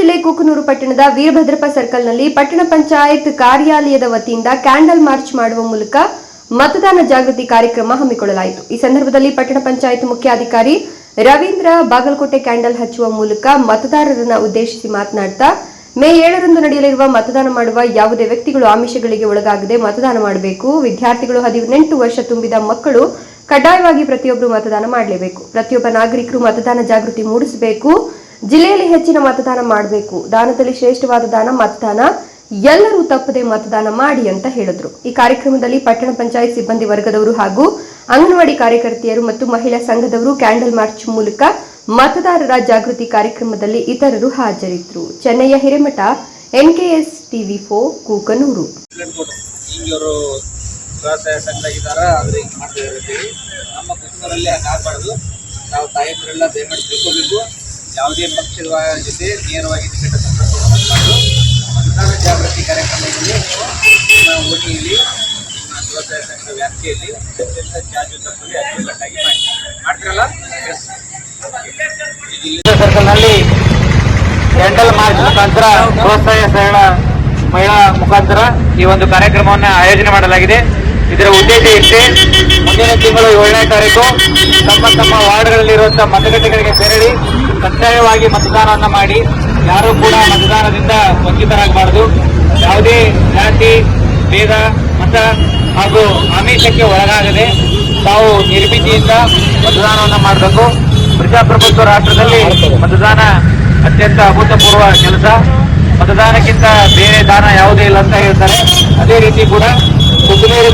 ಜಿಲ್ಲೆ ಕುಕನೂರು ಪಟ್ಟಣದ ವೀರಭದ್ರಪ್ಪ ಸರ್ಕಲ್ನಲ್ಲಿ ಪಟ್ಟಣ ಪಂಚಾಯತ್ ಕಾರ್ಯಾಲಯದ ವತಿಯಿಂದ ಕ್ಯಾಂಡಲ್ ಮಾರ್ಚ್ ಮಾಡುವ ಮೂಲಕ ಮತದಾನ ಜಾಗೃತಿ ಕಾರ್ಯಕ್ರಮ ಹಮ್ಮಿಕೊಳ್ಳಲಾಯಿತು. ಈ ಸಂದರ್ಭದಲ್ಲಿ ಪಟ್ಟಣ ಪಂಚಾಯತ್ ಮುಖ್ಯಾಧಿಕಾರಿ ರವೀಂದ್ರ ಬಾಗಲಕೋಟೆ ಕ್ಯಾಂಡಲ್ ಹಚ್ಚುವ ಮೂಲಕ ಮತದಾರರನ್ನು ಉದ್ದೇಶಿಸಿ ಮಾತನಾಡ್ತಾ, ಮೇ ಏಳರಂದು ನಡೆಯಲಿರುವ ಮತದಾನ ಮಾಡುವ ಯಾವುದೇ ವ್ಯಕ್ತಿಗಳು ಆಮಿಷಗಳಿಗೆ ಒಳಗಾಗದೆ ಮತದಾನ ಮಾಡಬೇಕು. ವಿದ್ಯಾರ್ಥಿಗಳು ಹದಿನೆಂಟು ವರ್ಷ ತುಂಬಿದ ಮಕ್ಕಳು ಕಡ್ಡಾಯವಾಗಿ ಪ್ರತಿಯೊಬ್ಬರು ಮತದಾನ ಮಾಡಲೇಬೇಕು. ಪ್ರತಿಯೊಬ್ಬ ನಾಗರಿಕರು ಮತದಾನ ಜಾಗೃತಿ ಮೂಡಿಸಬೇಕು. ಜಿಲ್ಲೆಯಲ್ಲಿ ಹೆಚ್ಚಿನ ಮತದಾನ ಮಾಡಬೇಕು. ದಾನದಲ್ಲಿ ಶ್ರೇಷ್ಠವಾದ ದಾನ, ಮತದಾನ. ಎಲ್ಲರೂ ತಪ್ಪದೆ ಮತದಾನ ಮಾಡಿ ಅಂತ ಹೇಳಿದ್ರು. ಈ ಕಾರ್ಯಕ್ರಮದಲ್ಲಿ ಪಟ್ಟಣ ಪಂಚಾಯತ್ ಸಿಬ್ಬಂದಿ ವರ್ಗದವರು ಹಾಗೂ ಅಂಗನವಾಡಿ ಕಾರ್ಯಕರ್ತೆಯರು ಮತ್ತು ಮಹಿಳಾ ಸಂಘದವರು ಕ್ಯಾಂಡಲ್ ಮಾರ್ಚ್ ಮೂಲಕ ಮತದಾರರ ಜಾಗೃತಿ ಕಾರ್ಯಕ್ರಮದಲ್ಲಿ ಇತರರು ಹಾಜರಿದ್ದರು ಚೆನ್ನೈಯ ಹಿರೇಮಠ, ಎನ್ಕೆಎಸ್ ಟಿವಿ ಫೋ ಕೂಕನೂರು. ನಾವು ದಯಮಾಡಿ ತಿಳ್ಕೋಬೇಕು. ಯಾವುದೇ ಪಕ್ಷದ ಜೊತೆ ನೇರವಾಗಿ ನಿಕಟ ಸಂಪರ್ಕ ಮತದಾನ ಜಾಗೃತಿ ಕಾರ್ಯಕ್ರಮದಲ್ಲಿ ಓಟಿಯಲ್ಲಿ ಸ್ವಸಹಾಯ ಸಂಘದ ವ್ಯಾಪ್ತಿಯಲ್ಲಿ ಅತ್ಯಂತ ತಪ್ಪಲ್ಲಿ ಅಚ್ಚುಕಟ್ಟಾಗಿ ಮಾಡಿ. ಮಾಡ್ತಿರಲ್ಲ? ಸರ್ಕಲ್ನಲ್ಲಿ ಕ್ಯಾಂಡಲ್ ಮಾರ್ಚ್ ಮುಖಾಂತರ ಸ್ವಸಹಾಯ ಸರಳ ಮಹಿಳಾ ಮುಖಾಂತರ ಈ ಒಂದು ಕಾರ್ಯಕ್ರಮವನ್ನು ಆಯೋಜನೆ ಮಾಡಲಾಗಿದೆ. ಇದರ ಉದ್ದೇಶ ಇಷ್ಟೇ ಮುಂದಿನ ತಿಂಗಳು ಏಳನೇ ತಾರೀಕು. ತಮ್ಮ ತಮ್ಮ ವಾರ್ಡ್ಗಳಲ್ಲಿರುವಂತಹ ಮತಗಟ್ಟೆಗಳಿಗೆ ತೆರಳಿ ಕಡ್ಡಾಯವಾಗಿ ಮತದಾನವನ್ನು ಮಾಡಿ. ಯಾರೂ ಕೂಡ ಮತದಾನದಿಂದ ವಂಚಿತರಾಗಬಾರದು. ಯಾವುದೇ ಜಾತಿ, ಭೇದ, ಮತ ಹಾಗೂ ಆಮಿಷಕ್ಕೆ ಒಳಗಾಗದೆ ತಾವು ನಿರ್ಭೀತಿಯಿಂದ ಮತದಾನವನ್ನು ಮಾಡಬೇಕು. ಪ್ರಜಾಪ್ರಭುತ್ವ ರಾಷ್ಟ್ರದಲ್ಲಿ ಮತದಾನ ಅತ್ಯಂತ ಅಭೂತಪೂರ್ವ ಕೆಲಸ. ಮತದಾನಕ್ಕಿಂತ ಬೇರೆ ದಾನ ಯಾವುದೇ ಇಲ್ಲ ಅಂತ ಹೇಳ್ತಾರೆ. ಅದೇ ರೀತಿ ಕೂಡ